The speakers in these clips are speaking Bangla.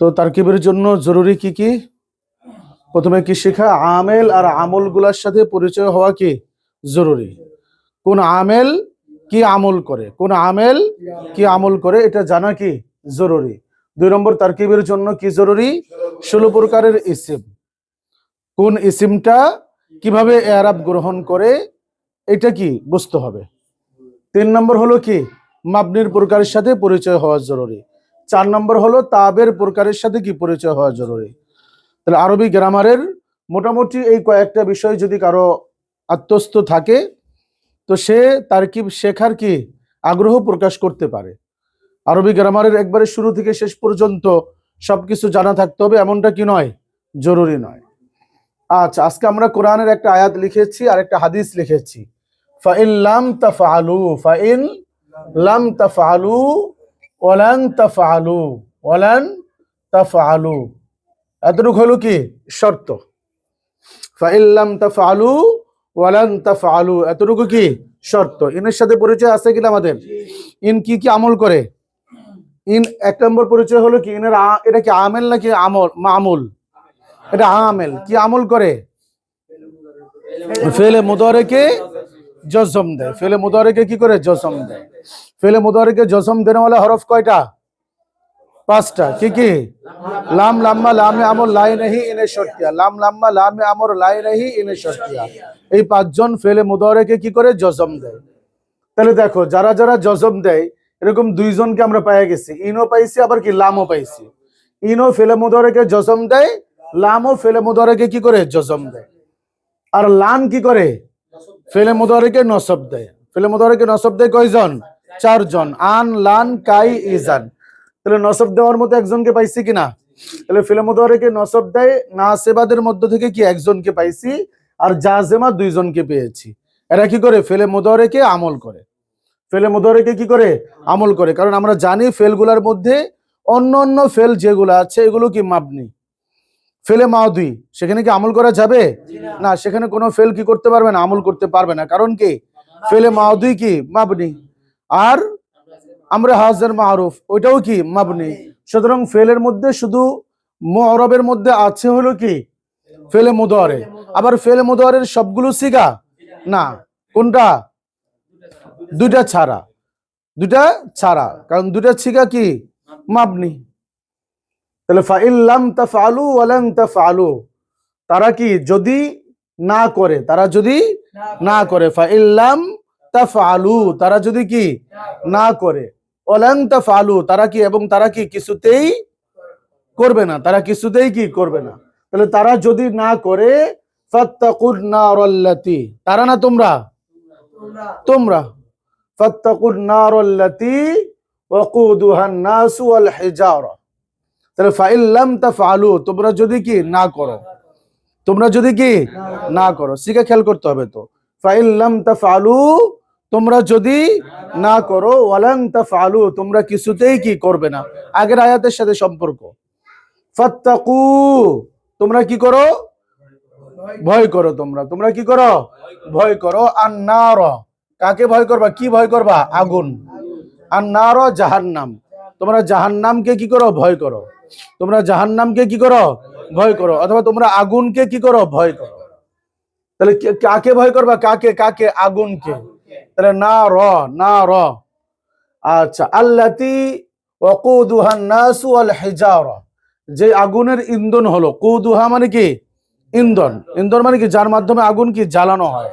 তো তারকিবের জন্য জরুরি কি কি? প্রথমে কি শেখা? আমেল আর আমলগুলার সাথে পরিচয় হওয়া কি জরুরি? কোন আমেল কি আমল করে? কোন আমেল কি আমল করে? এটা জানা কি জরুরি? দুই নম্বর, তারকিবের জন্য কি জরুরি? ষোলো প্রকারের ইসিম। কোন ইসিমটা কীভাবে এরাব গ্রহণ করে? এটা কি বুঝতে হবে। তিন নম্বর হলো কি? মাবনির প্রকারের সাথে পরিচয় হওয়া জরুরি। চার নম্বর হলো তাবের প্রকারের সাথে কি পরিচয় হওয়া জরুরি? তাহলে আরবি গ্রামারের মোটামুটি এই কয়েকটা বিষয় যদি কারও আত্মস্থ থাকে, তো সে তারকিব শেখার কি আগ্রহ প্রকাশ করতে পারে? আরবি গ্রামারের একবারে শুরু থেকে শেষ পর্যন্ত সবকিছু জানা থাকতে হবে, এমনটা কি নয়? জরুরি নয়। আচ্ছা আজকে আমরা কোরআনের একটা আয়াত লিখেছি আর একটা হাদিস লিখেছি। ফাইন লাম তাফআলু ফাইন লাম তাফআলু ওয়ালান তাফআলু ওয়ালান তাফআলু। এতটুকু হলো কি? শর্ত। ফাইন লাম তাফআলু, ওয়ালান তাফআলু। এতটুকু কি? শর্ত। ইনের সাথে পরিচয় আছে কিনা আমাদের? ইন কি কি আমল করে? ইন এক নম্বর পরিচয় হলো কি? ইনের এটা কি আমেল নাকি আমল, মামুল? এটা আমেল। কি আমল করে? ফেলে মুদারেকে জজম দেয় ফেলে মুদারেকে কি করে জজম দেয় ফেলে মুদারেকে জজম দেনে वाला হরফ কয়টা? পাঁচটা। কি কি? লাম, লাম্মা, লামে আমর লাই নেহি ইনে শর্তিয়া। লাম, লাম্মা, লামে আমর লাই নেহি ইনে শর্তিয়া। এই পাঁচজন ফেলে মুদারেকে কি করে জজম দেয় তাহলে দেখো, যারা যারা জজম দেয়, এরকম দুইজনকে আমরা পেয়ে গেছি। ইনও পাইছি, আবার কি লামও পাইছি। ইনও ফেলে মুদারেকে জজম দেয়, লামও ফেলে মুদারেকে কি করে জজম দেয়। আর লান কি করে? ফেলে মুদারেকে নসব দেয়। ফেলে মুদারেকে নসব দেয় কয়জন? চারজন। আন, লান, কাই, ইজান। তাহলে নসব দেওয়ার মতো একজনকে পাইছি কিনা? তাহলে ফেলে মুদারেকে নসব দেয় না সেবাদের মধ্য থেকে কি একজনকে পাইছি? আর জাজেমা দুইজনকে পেয়েছি। এরা কি করে? ফেলে মুদারেকে আমল করে। ফেলে মুদারেকে কি করে? আমল করে। কারণ আমরা জানি ফেলগুলার মধ্যে অন্য অন্য ফেল যেগুলো আছে, এগুলো কি মাপনি ফেলে মাউদি সেখানে কি আমল করা যাবে? না। সেখানে কোনো ফেল কি করতে পারবে না আমল করতে পারবে না। কারণ কি? ফেলে মাউদি কি? মাবনি। আর আমরা হাজার মারুফ ওইটাও কি? মাবনি। সুতরাং ফেলের মধ্যে শুধু মরবের মধ্যে আছে হলো কি? ফেলে মুদরে আবার ফেলে মুদরের সবগুলো সিগা? না। কোনটা? দুইটা ছাড়া। দুইটা ছাড়া। কারণ দুইটা ছিগা কি? মাবনি। তাহলে ফাইল্লাম তাফআলু ওয়ালান তাফআলু। তারা কি যদি না করে, তারা যদি না করে ফাইল্লাম তাফআলু। তারা যদি কি না করে তাফআলু। তারা কি এবং তারা কি কিছুতেই করবে না, তারা কিছুতেই কি করবে না। তাহলে তারা যদি না করে তারা না তোমরা? তোমরা। ফাত্তাকুন নারাল্লাতি ওয়াকুদুহান নাসু ওয়াল হিজারা। তাহলে ফাইল্লাম তাফআলু তোমরা যদি কি না করো। তোমরা যদি কি না করো, শিখে খেয়াল করতে হবে তো। ফাইল্লাম তাফআলু তোমরা যদি না করো ওয়ালান তাফআলু তোমরা কিছুতেই কি করবে না। আগের আয়াতের সাথে সম্পর্ক। ফাত্তাকু, তোমরা কি করো? ভয় করো তোমরা। তোমরা কি করো? ভয় করো। আর নার কাকে ভয় করবা? কি ভয় করবা? আগুন। আর নার জাহান্নাম। তোমরা জাহান্নামকে কি করো? ভয় করো। তোমরা জাহান্নামকে কি করো? ভয় করো। অথবা তোমরা আগুনকে কি করো? ভয় করো। তাহলে কাকে ভয় করবা? কাকে? কাকে? আগুনকে। তাহলে না র না র। আচ্ছা আল্লাতি যে আগুনের ইন্ধন হলো, কুদুহা মানে কি? ইন্ধন। ইন্ধন মানে কি? যার মাধ্যমে আগুন কি? জ্বালানো হয়।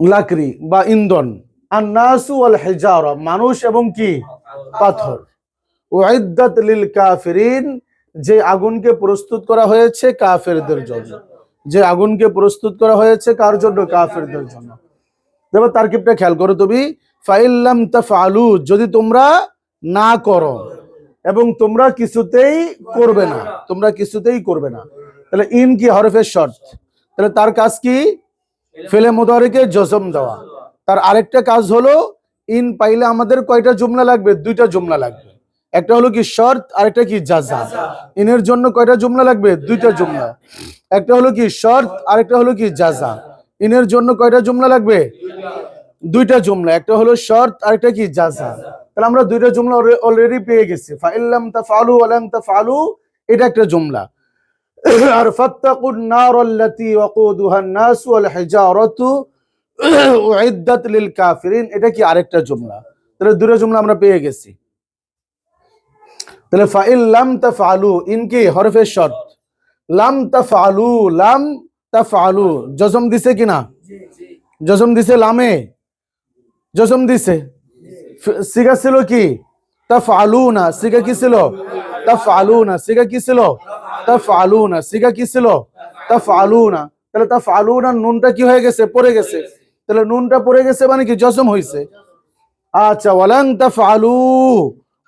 লাকড়ি বা ইন্ধন। আর নাসু ওয়াল হিজারা। মানুষ এবং কি? পাথর। উইদ্দাত লিল কাফিরিন, যে আগুনকে প্রস্তুত করা হয়েছে কাফেরদের জন্য। যে আগুনকে প্রস্তুত করা হয়েছে কার জন্য? কাফেরদের জন্য। দেখো তারকিবটা খেয়াল করো তুমি। ফাইল্লাম তাফআলু, যদি তোমরা না করো, এবং তোমরা কিছুতেই করবে না, তোমরা কিছুতেই করবে না, তাহলে ইন কি হরফের শর্ত? তাহলে তার কাজ কি? ফেলে মোদারেকে জজম দেওয়া। তার আরেকটা কাজ হলো ইন পাইলে আমাদের কয়টা জুমলা লাগবে? দুইটা জুমলা লাগবে। একটা হলো কি শর্ত আর একটা কি জাজা ইনের জন্য কয়টা জুমলা লাগবে? দুইটা জুমলা। একটা হলো কি শর্ত আর একটা হলো কি জাজা ইনের জন্য কয়টা জুমলা লাগবে? দুইটা জুমলা। একটা হলো শর্ত, আরেকটা কি জাজা তাহলে আমরা দুইটা জুমলা অলরেডি পেয়ে গেছি। ফাইলাম তা ফালু আলাম তাফালু এটা একটা জুমলা। আর ফাত্তাকুন নার আল্লাতি ওয়াকুদুহান নাস ওয়াল হিজারাতু এটা কি আরেকটা জুমলা? তাহলে দুটো জুমলা আমরা পেয়ে গেছি। তাহলে ফাইল লাম কি? হরফের শর্ত। লাম লাম জজম দিছে কিনা জজম দিছে লামে? জজম দিছে। সিগা ছিল কি? তাফআলুনা। সিগা কি ছিল? সিগা কি ছিল? তাফআলুনা। সিগা কি ছিল? তাফআলুনা। তাহলে তাফআলুনা নুনটা কি হয়ে গেছে? পড়ে গেছে। তাহলে নুনটা পড়ে গেছে মানে কি? জজম হইছে। আচ্ছা ওয়ালাং তাফআলু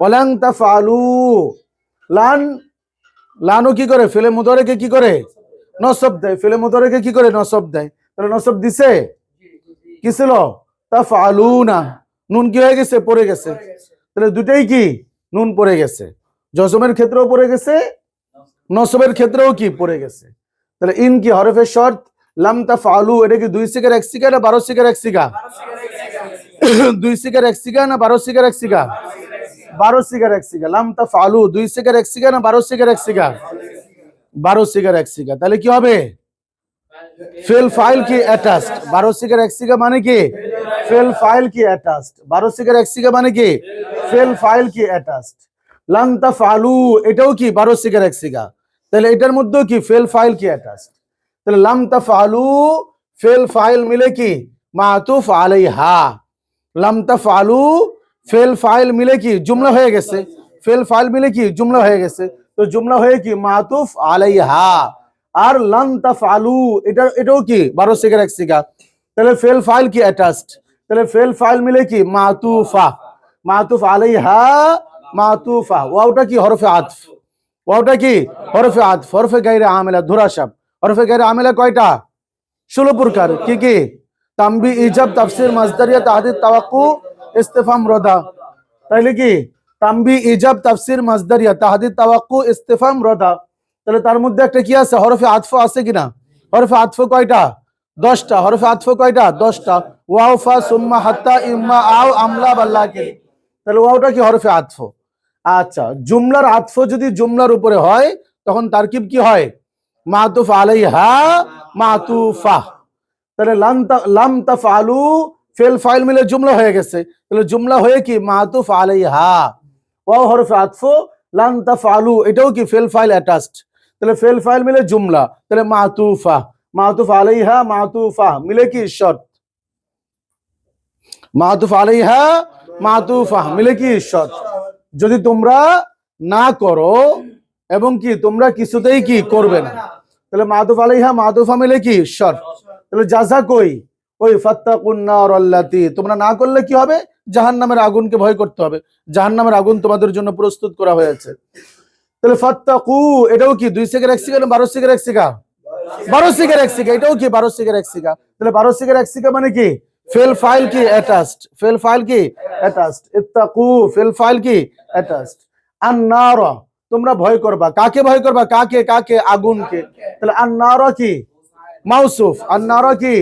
ওয়ালাং তাফআলু। লান, লানও কি করে? ফেলে মুদরেকে কি করে? নসব দেয়। ফেলে মুদরেকে কি করে? নসব দেয়। তাহলে নসব দিছে? কি ছিল? তাফআলুনা। নুন কি হয়ে গেছে? পড়ে গেছে। তাহলে দুটাই কি? নুন পড়ে গেছে। জজমের ক্ষেত্রেও পড়ে গেছে, নসবের ক্ষেত্রেও কি? পড়ে গেছে। তাহলে ইন কি? হরফের শর্ত? লাম তাফআলু এটা কি দুই সিগার এক সিগা না বারো সিগার এক সিগা দুই সিগার এক সিগা না বারো সিগার এক সিগা বারো সিগার এক সিগা লাম তাফআলু দুই সিগার এক সিগা না বারো সিগার এক সিগা বারো সিগার এক সিগা তাহলে কি হবে ফেল ফাইল কি অ্যাটাচড বারো সিগার এক সিগা মানে কি ফেল ফাইল কি অ্যাটাচড বারো সিগার এক সিগা মানে কি ফেল ফাইল কি অ্যাটাচড লাম তাফআলু এটাও কি বারো সিগার এক সিগা তাহলে এটার মধ্যেও কি ফেল ফাইল কি অ্যাটাচড তাহলে লাম তাফআলু ফেল ফাইল মিলে কি মাতুফ আলাইহা লাম তাফআলু ফেল ফাইল মিলে কি জুমলা হয়ে গেছে ফেল ফাইল মিলে কি জুমলা হয়ে গেছে তো জুমলা হয়ে কি মাতুফ আলাইহা আর লান তাফআলু এটা এটাও কি 12 সিগার এক সিগা তাহলে ফেল ফাইল কি অ্যাটাচড তাহলে ফেল ফাইল মিলে কি মাতুফা মাতুফ আলাইহা মাতুফা ওয়াওটা কি হরফে আতফ ওয়াওটা কি হরফে আতফ হরফে গায়রে আমেলা ধুরাশাব হরফে গায়রে আমেলা কয়টা? ষোলো প্রকার। কি কি? তাম্বি ইজাব তাফসির মাসদারিয়া তাহাদিদ তাওয়াক্কু ইস্তেফাম রদা। তাইলে কি? তাম্বি ইজাব তাফসির মাসদারিয়া তাহাদিদ তাওয়াক্কু ইস্তেফাম রদা। তাহলে তার মধ্যে একটা কি আছে? হরফে আতফ আছে কিনা? হরফে আতফ কয়টা? দশটা। হরফে আতফ কয়টা? দশটা। ওয়াও, ফা, সুম্মা, হাত্তা, ইম্মা, আও, আমলা বাল্লাকে তাহলে ওয়াওটা কি? হরফে আতফ। আচ্ছা জুমলার আতফ যদি জুমলার উপরে হয়, তখন তারকিব কি হয়? মাতুফ আলাইহা মাতুফা। তাহলে লাম তা- লাম তাফআলু ফেল ফাইল মিলে জুমলা হয়ে গেছে। তাহলে জুমলা হয়ে কি? মাতুফ আলাইহা। ওয়াও হরফে আতফ লাম তাফআলু এটাও কি ফেল ফাইল অ্যাটাচড? তাহলে ফেল ফাইল মিলে জুমলা। তাহলে মাতুফা, মাতুফ আলাইহা, মাতুফা, মিলে কি শর্ত? মাতুফ আলাইহা, মাতুফা, মিলে কি শর্ত? যদি তোমরা না করো, এবং কি তোমরা কিছুতেই কি করবে না? তাহলে মাতুফ আলাইহা মাতুফা মিলে কি? শর্ত তাহলে জাজা কই? ওই ফাত্তাকুন নার আল্লাতি। তোমরা না করলে কি হবে? জাহান জাহান্নামের আগুনকে ভয় করতে হবে। জাহান্নামের আগুন তোমাদের জন্য প্রস্তুত করা হয়েছে। তাহলে ফাত্তাকু, এটাও কি? দুই সিগার, এক না বারো সিগার, এক সিগা? বারো সিগার, এক সিগা। এটাও কি? বারো সিগার, এক সিগা। তাহলে বারো সিগার, এক সিগা মানে কি? ফেল ফাইল কি? অ্যাটাচড। ফেল ফাইল কি? অ্যাটাচড। ইত্তাকু, ফেল ফাইল কি? অ্যাটাচড। আন্নার। তোমরা ভয় করবা। কাকে ভয় করবা? কাকে? কাকে? আগুনকে। তাহলে আন্নার কি? মাউসুফ। আন্নার কি?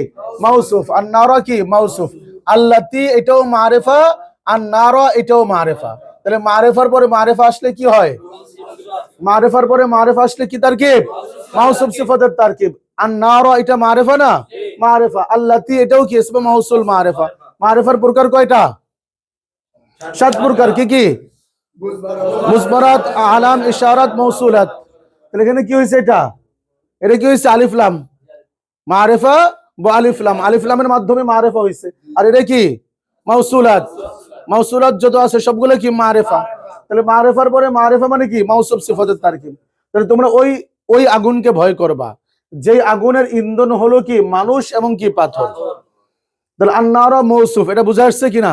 মাউসুফ। আন্নার কি? মাউসুফ। আল্লাতি এটাও মারেফা, আন্নার এটাও মারেফা। তাহলে মারেফার পরে মারেফা আসলে কি হয়? মারেফার পরে মারেফা আসলে কি তারকিব? মাউসুফ সিফাতের তারকিব। আন্নার এটা মারেফা না? মারেফা। আল্লাতি এটাও কি? ইসমে মাউসুল মারেফা। মারেফার প্রকার কয়টা? সাত প্রকার। কি কি? মুসবরাত আলাম ইশারাত মৌসুলাত। তাহলে এখানে কি হয়েছে এটা? এটা কি হয়েছে? আলিফলাম মারেফা বা আলিফলাম আলিফলামের মাধ্যমে মারেফা হয়েছে। আর এটা কি? মাউসুলাত মাউসুলাত যত আছে সবগুলো কি? মারেফা। তাহলে মারেফার পরে মারেফা মানে কি? সিফাতের তারকিব। তাহলে তোমরা ওই ওই আগুনকে ভয় করবা। যেই আগুনের ইন্ধন হলো কি? মানুষ এবং কি? পাথর। তাহলে আন্নারা মৌসুফ। এটা বুঝা আসছে কিনা?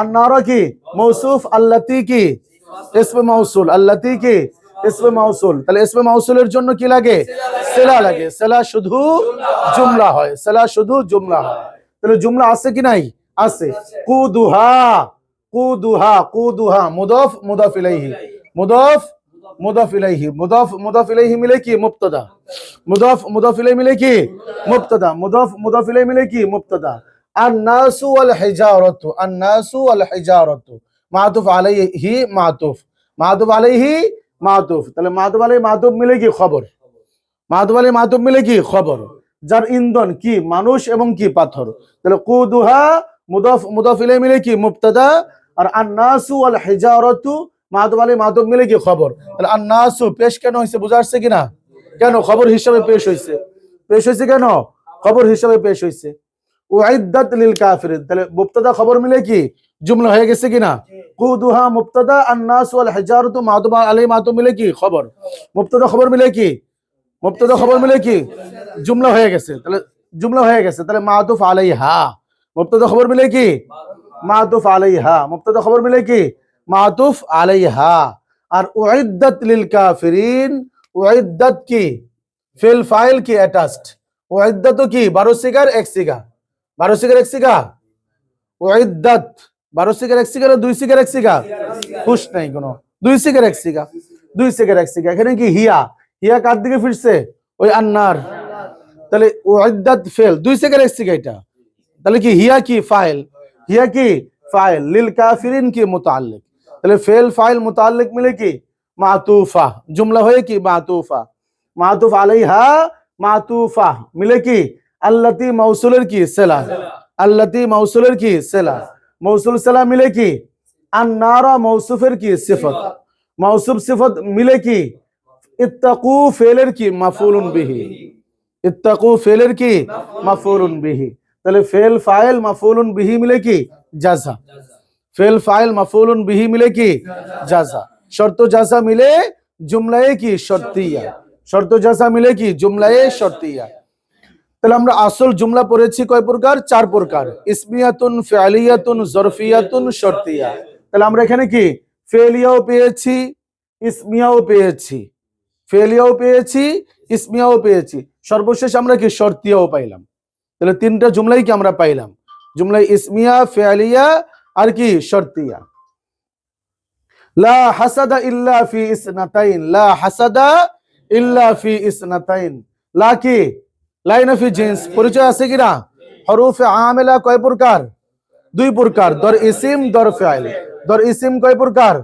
আন্নারা কি? মৌসুফ আল্লাতি কি? ইসমে মাউসুল আল্লাতি কি? ইসমে মাউসুল। তাহলে ইসমে মাউসুলের জন্য কি লাগে? সেলা লাগে। সেলা শুধু জুমলা হয়। সেলা শুধু জুমলা হয়। তাহলে জুমলা আছে কি নাই? আছে। কুদুহা কুদুহা কুদুহা, মুদফ মুদফ ইলাইহি। মুদফ মুদফ ইলাইহি। মুদফ মুদফ ইলাইহি মিলে কি? মুবতাদা। মুদফ মুদফ ইলাইহি মিলে কি? মুবতাদা। মুদফ মুদফ ইলাইহি মিলে কি? মুবতাদা। আন নাসু ওয়াল হিজারাতু আন নাসু ওয়াল হিজারাতু মাতুফ আলাইহি মাতুফ। মাতুফ আলাইহি মাতুফ। তাহলে মাতুফ আলাই মাতুফ মিলে কি খবর? মাতুফ আলাই মাতুফ মিলে কি খবর? যার ইন্ধন কি? মানুষ এবং কি? পাথর। তাহলে কুদুহা মুদাফ মুদাফ ইলাই মিলে কি? মুবতাদা। আর আন্নাসু আল হিজারাতু, মাতুফ আলাই মাতুফ মিলে কি খবর? তাহলে আন্নাসু পেশ কেন হয়েছে বুঝা কিনা? কেন? খবর হিসাবে পেশ হয়েছে পেশ হয়েছে কেন? খবর হিসাবে পেশ হয়েছে উইদ্দাত লিল কাফিরিন। তাহলে মুবতাদা খবর মিলে কি? জুমলা হয়ে গেছে কিনা? কুদুহা মুবতাদা আন্নাস ওয়াল হিজারাতু মাতুবা আলাই মাতু মিলে কি? খবর। মুবতাদা খবর মিলে কি? মুবতাদা খবর মিলে কি? জুমলা হয়ে গেছে। তাহলে জুমলা হয়ে গেছে। তাহলে মাতুফ আলাইহা। মুবতাদা খবর মিলে কি? মাতুফ আলাইহা। মুবতাদা খবর মিলে কি? মাতুফ আলাইহা। আর উইদ্দাত লিল কাফিরিন উইদ্দাত কি? ফিল ফাইল কি অ্যাটাচড? উইদ্দাত কি? 12 সিগার এক সিগা 12 সিগার, এক সিগা উইদ্দাত 12 সিগার, এক সিগা না দুই সিগার, এক সিগা খুশ নাই কোনো। দুই সিগার, এক সিগা দুই সিগার, এক সিগা এখানে কি হিয়া? হিয়া কার দিকে ফিরছে? ওই আন্নার। তাহলে উইদ্দাত ফেল। দুই সিগার, এক সিগা এটা। তাহলে কি হিয়া কি? ফাইল। হিয়া কি? ফাইল। লিল কাফিরিন কি? মুতাল্লিক তাহলে ফেল, ফাইল মুতাল্লিক মিলে কি? মাতুফা। জুমলা হয়ে কি? মাতুফা। মাতুফ আলাইহা মাতুফা। মিলে কি? আল্লাতি মৌসুলের কি? সেলা। আল্লাতি মৌসুলের কি? সেলা। মৌসুল সেলা মিলে কি? আন্নারা মৌসুফের কি সিফত? মৌসুফ সিফত মিলে কি? ইত্তাকু ফেলের কি? মাফুলুন বিহি। ইত্তাকু ফেলের কি? মাফুলুন বিহি। তাহলে ফেল, ফাইল, মাফুলুন বিহি মিলে কি? জাজা ফেল, ফাইল, মাফুলুন বিহি মিলে কি? জাজা শর্ত জাজা মিলে জুমলায়ে কি? শর্তিয়া। শর্ত জাজা মিলে কি? জুমলায়ে শর্তিয়া। তাহলে আমরা আসল জুমলা পড়েছি কয় প্রকার? চার প্রকার। ইসমিয়াতুন, ফিআলিয়াতুন, জরফিয়াতুন, শর্তিয়া। তাহলে আমরা এখানে কি? ফেলিয়াও পেয়েছি, ইসমিয়াও পেয়েছি। ফেলিয়াও পেয়েছি, ইসমিয়াও পেয়েছি। সর্বশেষ আমরা কি? শর্তিয়াও পাইলাম। তাহলে তিনটা জুমলাই কি আমরা পাইলাম? জুমলাই ইসমিয়া, ফেলিয়া আর কি? শর্তিয়া। লা হাসাদা ইল্লা ফি ইসনাতাইন। লা হাসাদা ইল্লা ফি ইসনাতাইন। লা কি? লাইন অফ জিন্স, পরিচয় আছে কিনা? হরুফে আমেলা কয় প্রকার? দুই প্রকার, দর ইসিম, দর ফাইল দর ইসিম কয় প্রকার?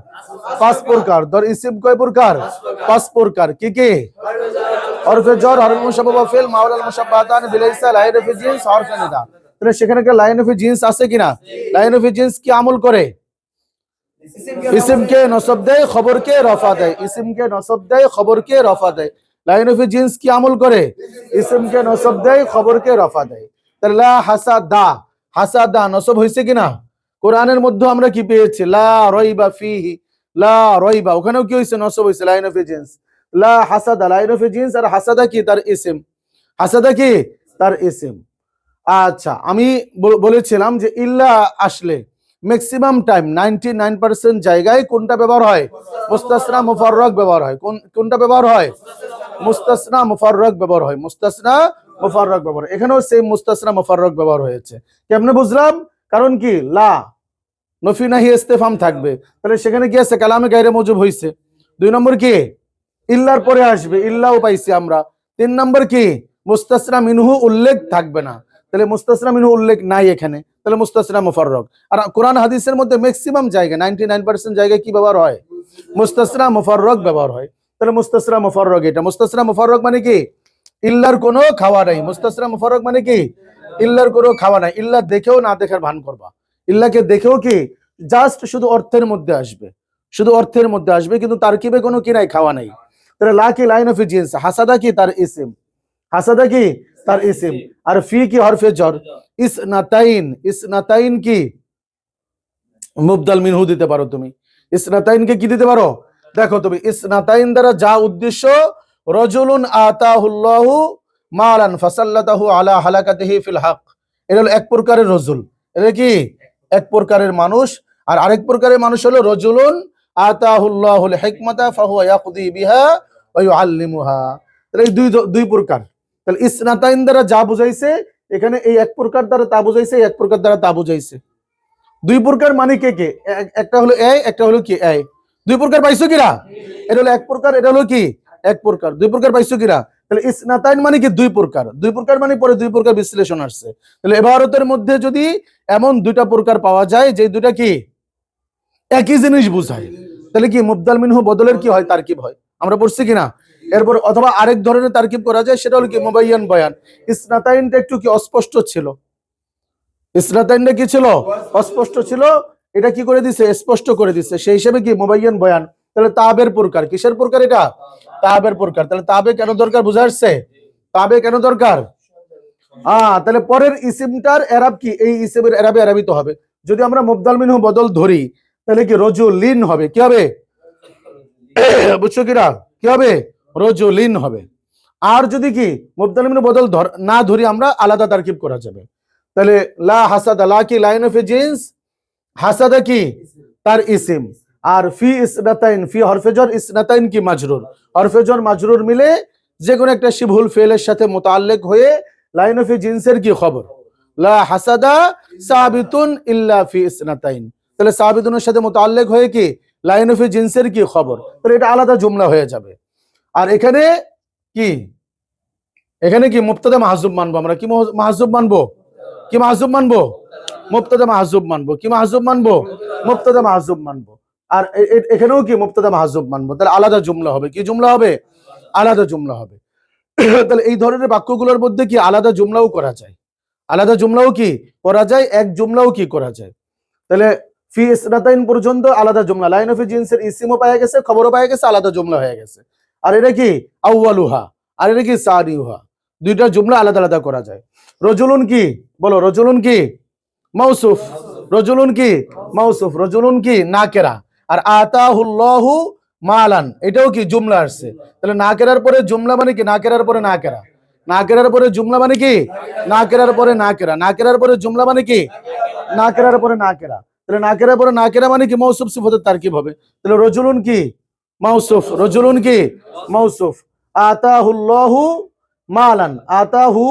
পাঁচ প্রকার। দর ইসিম কয় প্রকার? পাঁচ প্রকার। কি কি? হরফে জর, হরফ মুশাব্বাহ ফিল, মাওলা আল মুশাব্বাতান বিলাইসা, লাইন অফ জিন্স, হরফে নিদা। তাহলে সেখানে একটা লাইন অফ জিন্স আছে কিনা? লাইন অফ জিন্স কি আমল করে? ইসিমকে নসব দেয়, খবরকে রফা দেয়। ইসিমকে নসব দেয়, খবরকে রফা দেয়। লাইন অফ জিন্স কি আমল করে? ইসিমকে নসব দেয়, খবরকে রফা দেয়। তাহলে লা হাসা দা হাসা দা নসব হয়েছে কিনা? কোরআনের মধ্যে আমরা কি পেয়েছি? লা রইবা ফিহি, লা রইবা ওখানেও কি হয়েছে? নসব হয়েছে, লাইন অফ জিন্স। লা হাসাদা, লাইন অফ জিন্স আর হাসাদা কি? তার ইসিম। হাসাদা কি? তার ইসিম। আচ্ছা আমি বল- বলেছিলাম যে ইল্লা আসলে maximum time ninety nine percent জায়গায় কোনটা ব্যবহার হয়? মুস্তাসনা, মুফাররক ব্যবহার হয়। কোন, কোনটা ব্যবহার হয়? মুস্তাসনা মুফাররক ব্যবহার হয়। মুস্তাসনা মুফাররক ব্যবহার। এখানেও সেম মুস্তাসনা মুফাররক ব্যবহার হয়েছে। কেমনে বুঝলাম? কারণ কি? লা, নফি নাহি ইস্তেফাম থাকবে। তাহলে সেখানে কি আছে? কালামে গায়রে মজুব হইছে। দুই নম্বর কি? ইল্লার পরে আসবে। ইল্লাও পাইছি আমরা। তিন নম্বর কি? মুস্তাসনা মিনহু উল্লেখ থাকবে না। তাহলে মুস্তাসনা মিনহু উল্লেখ নাই এখানে। তাহলে মুস্তাসনা মুফাররক। আর কোরআন হাদিসের মধ্যে ম্যাক্সিমাম জায়গায় নাইনটি নাইন পার্সেন্ট জায়গায় কি ব্যবহার হয়? মুস্তাসনা মুফাররক ব্যবহার হয়। তাহলে মুস্তাসনা মুফাররক এটা। মুস্তাসনা মুফাররক মানে কি? ইল্লার কোনো খাওয়া নাই। মুস্তাসনা মুফাররক মানে কি? ইল্লার কোনো খাওয়া নাই। ইল্লা দেখেও না দেখার ভান করবা। ইল্লাকে দেখেও কি? জাস্ট শুধু অর্থের মধ্যে আসবে। শুধু অর্থের মধ্যে আসবে, কিন্তু তার কিবে কোনো কি নাই, খাওয়া নাই। তাহলে লা কি লাইন অফ জিন্স? হাসাদা কি তার ইসিম? হাসাদা কি তার ইসিম? আর ফি কি হরফে জর? ইসনাতাইন। ইসনাতাইন কি? মুবদাল মিনহু দিতে পারো তুমি। ইসনাতাইনকে কি দিতে পারো? দেখো তুমি, ইসনাতাইন দ্বারা যা উদ্দেশ্য, রজুলুন আতাহুল্লাহু মালান ফাসাল্লাতাহু আলা হালাকাতিহি ফিল হক। এটা হলো এক প্রকারের রজুল। এটা কি? এক প্রকারের মানুষ। আর আরেক প্রকারের মানুষ হলো রজুলুন আতাহুল্লাহুল হিকমাতা ফাহুয়া ইয়াকদি বিহা ওয়া ইউআল্লিমুহা। তাহলে এই দুই দুই প্রকার। তাহলে ইসনাতাইন দ্বারা যা বুঝাইছে, এখানে এই এক প্রকার দ্বারা তা বুঝাইছে এক প্রকার দ্বারা তা বুঝাইছে। দুই প্রকার মানে কে কে? একটা হলো এ, একটা হলো কি? এ। দুই প্রকার পাইছো কিরা? এটা হলো এক প্রকার, এটা হলো কি? এক প্রকার। দুই প্রকার পাইছো কিরা? তাহলে ইসনাতাইন মানে কি দুই প্রকার? দুই প্রকার মানে পরে দুই প্রকার বিশ্লেষণ আসছে। তাহলে এবারতের মধ্যে যদি এমন দুইটা প্রকার পাওয়া যায় যে দুইটা কি? একই জিনিস বুঝায়। তাহলে কি মুবদাল মিনহু বদলের কি হয়? তারকিব হয়। আমরা পড়ছি কিনা? এরপর অথবা আরেক ধরনের তারকিব করা যায়, সেটা হলো কি মোবাইয়ান বয়ান। ইসনাতাইনটা একটু কি অস্পষ্ট ছিল? ইসনাতাইনটা কি ছিল? অস্পষ্ট ছিল। এটা কি করে দিছে? স্পষ্ট করে দিছে। সেই হিসেবে কি মোবাইয়ান বয়ান? তাহলে তাবের প্রকার। কিসের প্রকার এটা? তাবের প্রকার। তাহলে তাবে কেন দরকার বুঝা আসছে? তাবে কেন দরকার? আহ তাহলে পরের ইসিমটার এরাব কি? এই ইসিমের এরাবে এরাবিত হবে। যদি আমরা মুবদাল মিনহু বদল ধরি, তাহলে কি রজুলিন হবে? কি হবে? বুঝছ কিনা কি হবে? রজুলিন হবে। আর যদি কি মুবদাল মিনহু বদল না ধরি, আমরা আলাদা তারকিব করা যাবে। তাহলে লা হাসাদা, লা কি লাইন অফ এ জিন্স? হাসাদা কি? তার ইসিম। আর ফি ইসনাতাইন, ফি হরফেজর ইসনাতাইন কি মাজরুর? হরফেজর মাজরুর মিলে যে কোনো একটা শিবহুল ফেলের সাথে মোতাল্লেক হয়ে লাইন অফ জিন্সের কি খবর? লা হাসাদা সাবিতুন ইল্লা ফি ইসনাতাইন। তাহলে সাবিতুনের সাথে মোতাল্লেক হয়ে কি? লাইন অফ জিন্সের কি খবর? তাহলে এটা আলাদা জুমলা হয়ে যাবে। আর এখানে কি? এখানে কি মুক্তাদা মাহজুব মানবো আমরা? কি মহ- মাহজুব মানবো? কি মাহজুব মানবো? মুক্তাদা মাহজুব মানবো। কি মাহজুব মানবো? মুক্তাদা মাহজুব মানবো। আর এখানেও কি মুক্তাদা মাহজুব মানবো? তাহলে আলাদা জুমলা হবে। কি জুমলা হবে? আলাদা জুমলা হবে। তাহলে এই ধরনের বাক্যগুলোর মধ্যে কি আলাদা জুমলাও করা যায়? আলাদা জুমলাও কি করা যায়? এক জুমলাও কি করা যায়? তাহলে ফি ইসনাতাইন পর্যন্ত আলাদা জুমলা। লাইন অফ জিন্সের ইসিমও পাওয়া গেছে, খবরও পাওয়া গেছে, আলাদা জুমলা হয়ে গেছে। আর এটা কি? আউয়ালুহা আর এটা কি সানিউহা দুইটা জুমলা আলাদা আলাদা করা যায়। রজুলুন কি? বলো, রজুলুন কি? মৌসুফ রজুলুন কি? মৌসুফ রজুলুন কি? নাকেরা। আর আতাহুল্লাহু মালান, এটাও কি জুমলা আসছে? তাহলে না কেরার পরে জুমলা মানে কি? না কেরার পরে না কেরা না কেরার পরে জুমলা মানে কি? না কেরার পরে না কেরা না কেরার পরে জুমলা মানে কি? না কেরার পরে না কেরা তাহলে না কেরার পরে না কেরা মানে কি? মৌসুফ সিফতের তারকিব হবে। তাহলে রজুলুন কি? মৌসুফ রজুলুন কি? মৌসুফ আতাহুল্লাহু মালান। আতাহু,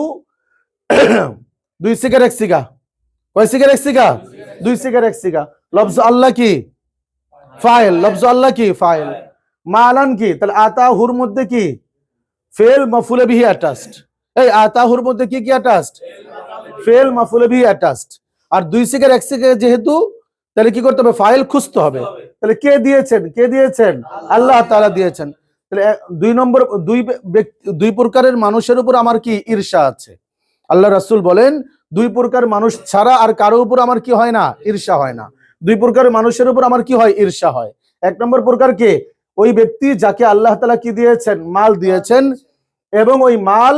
দুই সিগার, এক সিগা। কয়, সিগার এক সিগা? দুই সিগার এক সিগা। লফজ আল্লাহ কি? ফাইল। লফজ আল্লাহ কি? ফাইল। মালান কি? তাহলে আতাহুর মধ্যে কি? ফেল মফুলে বিহি অ্যাটাচড। এই আতাহুর মধ্যে কি কি অ্যাটাচড? ফেল মফুলে বিহি অ্যাটাচড। আর দুই সিগার এক সিগার যেহেতু, তাহলে কি করতে হবে? ফাইল খুঁজতে হবে। তাহলে কে দিয়েছেন? কে দিয়েছেন? আল্লাহ তাআলা দিয়েছেন। তাহলে দুই নম্বর, দুই ব্যক্তি, দুই প্রকারের মানুষের উপর আমার কি ঈর্ষা আছে? আল্লাহ রাসূল বলেন দুই প্রকার মানুষ ছাড়া আর কারও উপর আমার কি হয় না? ঈর্ষা হয় না। দুই প্রকার মানুষের উপর আমার কি হয়? ঈর্ষা হয়। এক নম্বর প্রকার কে? ওই ব্যক্তি যাকে আল্লাহ তালা কি দিয়েছেন? মাল দিয়েছেন এবং ওই মাল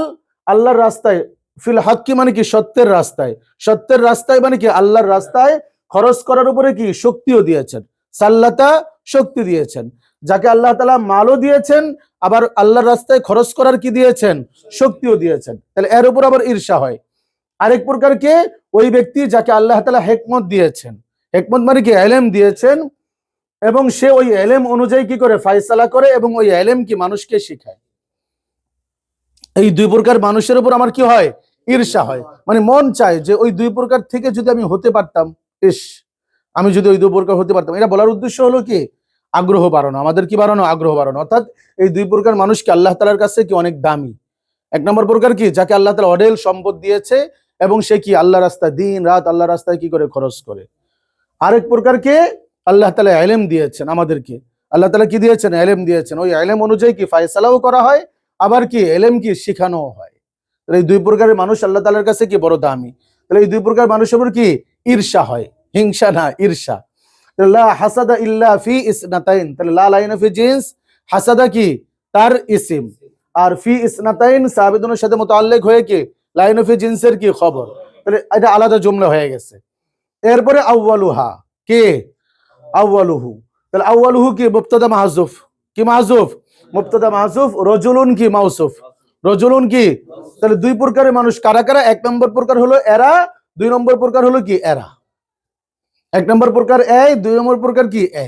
আল্লাহর রাস্তায়, ফিল হাক্কি মানে কি? সত্যের রাস্তায়। সত্যের রাস্তায় মানে কি? আল্লাহর রাস্তায় খরচ করার উপরে কি? শক্তিও দিয়েছেন। সাল্লাতা শক্তি দিয়েছেন। যাকে আল্লাহ তালা মালও দিয়েছেন, আবার আল্লাহর রাস্তায় খরচ করার কি দিয়েছেন? শক্তিও দিয়েছেন। তাহলে এর উপর আবার ঈর্ষা হয়। আরেক প্রকার কে? ওই ব্যক্তি যাকে আল্লাহ তালা হেকমত দিয়েছেন। হেকমত মানে কি? এলেম দিয়েছেন এবং সে ওই এলেম অনুযায়ী কি করে? ফায়সালা করে এবং ওই এলেম কি মানুষকে শিখায়। এই দুই প্রকার মানুষের উপর আমার কি হয়? ঈর্ষা হয়। মানে মন চায় যে ওই দুই প্রকার থেকে যদি আমি হতে পারতাম, ইস, আমি যদি ওই দুই প্রকার হতে পারতাম। এটা বলার উদ্দেশ্য হলো কি? আগ্রহ বাড়ানো। আমাদের কি বাড়ানো? আগ্রহ বাড়ানো। অর্থাৎ এই দুই প্রকার মানুষকে আল্লাহ তালার কাছে কি অনেক দামি? এক নম্বর প্রকার কি? যাকে আল্লাহ তালা অডেল সম্পদ দিয়েছে এবং সে কি আল্লাহ রাস্তায় দিন, রাত আল্লাহ রাস্তায় কি করে খরচ করে? আরেক প্রকারকে আল্লাহ তালা এলেম দিয়েছেন আমাদেরকে। আল্লাহ তালা কি দিয়েছেন? এলেম দিয়েছেন। ওই এলেম অনুযায়ী কি ফায়সালাও করা হয়? আবার কি এলেম কি শেখানো হয়? এই দুই প্রকারের মানুষ আল্লাহ তালার কাছে কি বড় দামি? তাহলে এই দুই প্রকার মানুষের কি ঈর্ষা হয়? হিংসা না, ঈর্ষা। হাসাদা তাহলে লা লাইন জিন্স, হাসাদা কি? তার ইসিম। আর ফি ইসনাতাইন সাবিদুনের সাথে মোতাল্লেক হয়ে কি লাইন জিন্সের কি খবর? এটা আলাদা জুমলা হয়ে গেছে। এরপরে আউয়ালুহা, কে? আউয়ালুহু। তাহলে আউয়ালুহু কি? মুবতাদা মাহজুফ কি মাহজুফ মুবতাদা মাহজুফ রজুলুন কি মাউসুফ? রজুলুন কি? তাহলে দুই প্রকারের মানুষ কারা কারা? এক নম্বর প্রকার হলো এরা, দুই নম্বর প্রকার হলো কি? এরা। এক নম্বর প্রকার এ দুই নম্বর প্রকার কি? এ।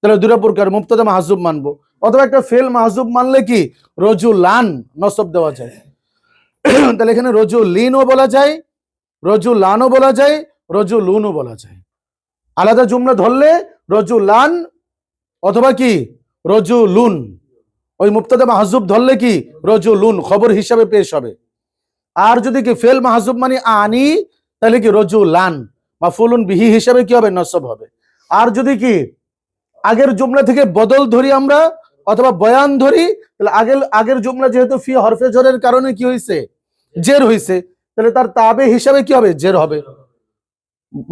তাহলে দুটা প্রকার, মুবতাদা মাহজুব মানবো। অথবা একটা ফেল মাহজুব মানলে কি? রজুলান, নসব দেওয়া যায়। তাহলে এখানে রজু লিনও বলা যায়, রজু লানও বলা যায়, রজু লুনও বলা যায়। আলাদা জুমলা ধরলে রজু লান অথবা কি? রজু লুন। ওই মুক্তাদা মাহজুব ধরলে কি? রজু লুন, খবর হিসাবে পেশ হবে। আর যদি কি ফেল মাহজুব মানে আনি, তাহলে কি রজু লান বা মাফুলুন বিহি হিসাবে কি হবে? নসব হবে। আর যদি কি আগের জুমলা থেকে বদল ধরি আমরা অথবা বয়ান ধরি, তাহলে আগের আগের জুমলা যেহেতু ফি হরফে জরের কারণে কি হয়েছে জের হয়েছে তাহলে তার তাবে হিসাবে কি হবে? জের হবে।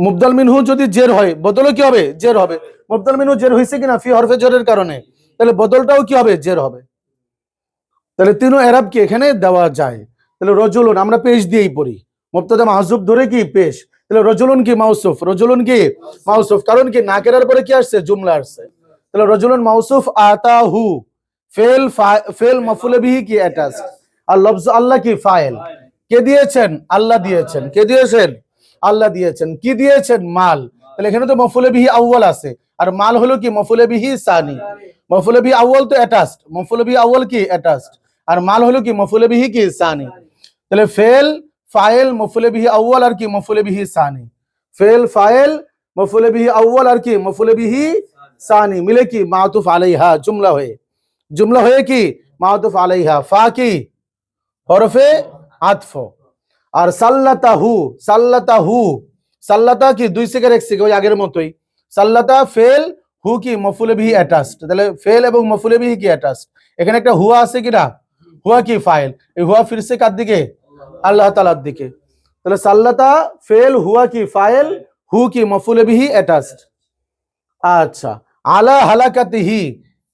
মুবদাল মিনহু যদি জের হয়, বদলও কি হবে? জের হবে। মুবদাল মিনহু জের হয়েছে কিনা ফি হরফে জরের কারণে? তাহলে বদলটাও কি হবে? জের হবে। তাহলে তিনও এরাব কি এখানে দেওয়া যায়? তাহলে রজুলুন, আমরা পেশ দিয়েই পড়ি। মুবতাদা মাহজুব ধরে কি পেশ? তাহলে রজুলুন কি মাউসুফ? রজুলুন কি মাউসুফ? কারণ কি নাকেরার পরে কি আসছে? জুমলা আসছে। তাহলে রজুলুন মাউসুফ আতাহু ফেল ফেল মফুলে বিহি কি অ্যাটাচ আর লফজ আল্লাহ কি ফাইল কে দিয়েছেন আল্লাহ দিয়েছেন কে দিয়েছেন আল্লাহ দিয়েছেন কি দিয়েছেন মাল তাহলে এখানে তো মফুলে বিহি আউয়াল আছে আর মাল হলো কি মফুলে বিহি সানি মফুলে বিহি আউয়াল তো অ্যাটাচড মফুলে বিহি আউয়াল কি অ্যাটাচড আর মাল হলো কি মফুলে বিহি কি সানি তাহলে ফেল ফাইল মফুলে বিহি আউয়াল আর কি মফুলে বিহি সানি ফেল ফাইল মফুলে বিহি আউয়াল আর কি মফুলে বিহি সানি, মিলে কি? মাতুফ আলাইহা, জুমলা হয়ে। জুমলা হয়ে কি? মাতুফ আলাইহা ফা কি হরফে আতফ। আর সাল্লাতা হু সাল্লাতা হু সাল্লাতা কি? দুই সেকেন্ড, এক সেকেন্ড আগের মতোই। সাল্লাতা, ফেল, হু কি? মফুলে বিহি অ্যাটাচড তাহলে ফেল এবং মফুলে বিহি কি অ্যাটাচড এখানে একটা হুয়া আছে কিনা? হুয়া কি? ফাইল। এই হুয়া ফিরছে কার দিকে? আল্লাহ তালার দিকে। তাহলে সাল্লাতা, ফেল, হুয়া কি? ফাইল, হু কি? মফুলে বিহি অ্যাটাচড আচ্ছা। আলা হালাকাতিহি,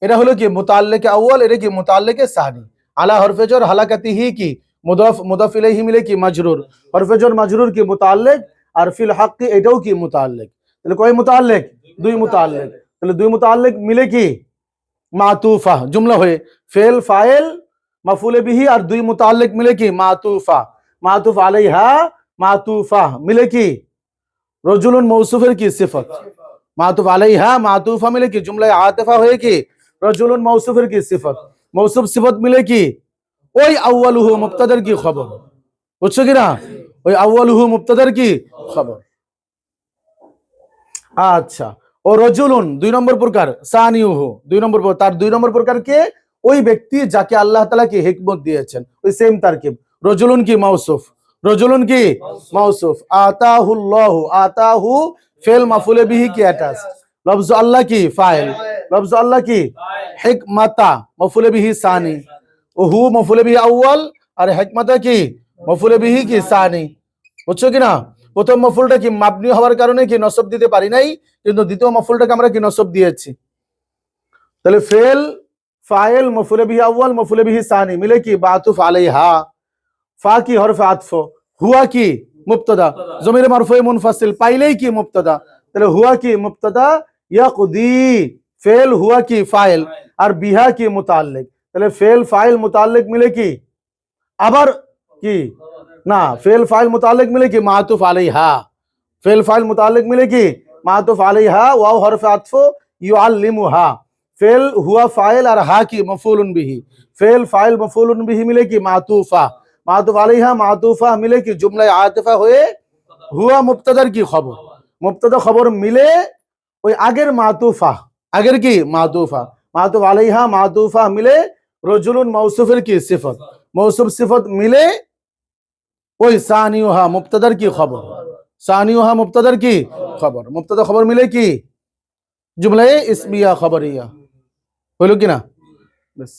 এটা হলো কি মুতাল্লিকে আউয়াল, এটা কি মুতাল্লিকে সানি। আলা হরফে জর হালাকাতিহি কি? মুদাফ মুদাফ ইলাইহি মিলে কি মাজরুর? হরফে জর মাজরুর কি মুতাল্লিক? আর ফিল হাক্কি এটাও কি মুতাল্লিক? তাহলে কয় মুতাল্লিক? দুই মুতাল্লিক। তাহলে দুই মুতাল্লিক মিলে কি? মাতুফা, জুমলা হয়ে। ফেল ফাইল মাফুলে বিহি, আর দুই মুতাল্লিক মিলে কি? মাতুফা। মাতুফ আলাইহা মাতুফা, মিলে কি? রজুলুন মৌসুফের কি সিফত? মাতুফ আলাইহা, মাতুফা মিলে কি? জুমলায় আতেফা হয়ে কি? রজুলুন মৌসুফের কি সিফত? মৌসুফ সিফত মিলে কি? ওই আউয়ালুহু মুক্তাদার কি খবর? বুঝছ কি না ওই আউয়ালুহু মুক্তাদার কি খবর? আচ্ছা ও রজুলুন দুই নম্বর প্রকার, সানিউহু দুই নম্বর তার দুই নম্বর প্রকার কে? ওই ব্যক্তি যাকে আল্লাহ তাআলা কি হিকমত দিয়েছেন। ওই সেম তারকিব রজুলুন কি মাউসুফ রজুলুন কি মাউসুফ আতাহুল্লাহু, আতাহু ফেল মাফুলে বিহি কি অ্যাটাচ লফজ আল্লাহ কি? ফাইল। লফজ আল্লাহ কি? হিকমাতা। মফুলে বিহি সানি। ও হু মফুলে বিহি আউয়াল। আর হিকমাতা কি? মফুলে বিহি কি সানি। বুঝছ কি না? প্রথম মফুলটা কি মাবনি হওয়ার কারণে কি নসব দিতে পারি নাই? কিন্তু দ্বিতীয় মফুলটাকে আমরা কি নসব দিয়েছি? তাহলে ফেল, ফাইল, মফুলে বিহি আউয়াল, মফুলে বিহি সানি। মিলে কি? বাতুফ আলাইহা। ফা কি হরফে আতফ? হুয়া কি? মুবতাদা। জমির মারফুয়ে মুনফাসিল পাইলেই কি মুবতাদা? তাহলে হুয়া কি মুবতাদা? ইয়াকুদি। ফেল হুয়া কি ফাইল? আর বিহা কি মুতাল্লিক তাহলে ফেল ফাইল মুতাল্লিক মিলে কি? আবার কি? না ফেল ফাইল মুতাল্লিক মিলে কি? মাতুফ আলাইহা। ফেল ফাইল মুতাল্লিক মিলে কি? মাতুফ আলাইহা ওয়াও হরফে আতফ ইউআল্লিমুহা। ফেল হুয়া ফাইল আর হা কি? মফুলুন বিহি। ফেল ফাইল মফুলুন বিহি মিলে কি? মাতুফা। মাতুফ আলাইহা, মাতুফা মিলে কি জুমলায় আতিফা হয়ে হুয়া মুবতাদার কি খবর? মুবতাদা খবর মিলে ওই আগের মাতুফা, আগের কি? মাতুফা। মাতুফ আলাইহা, মাতুফা মিলে রজুলুন মৌসুফের কি সিফত? মৌসুফ সিফত মিলে ওই সানিউহা মুবতাদার কি খবর? সানিউহা মুবতাদার কি খবর? মুবতাদা খবর মিলে কি? জুমলায় ইসমিয়া খবর ইয়া হইল কি না? বেশ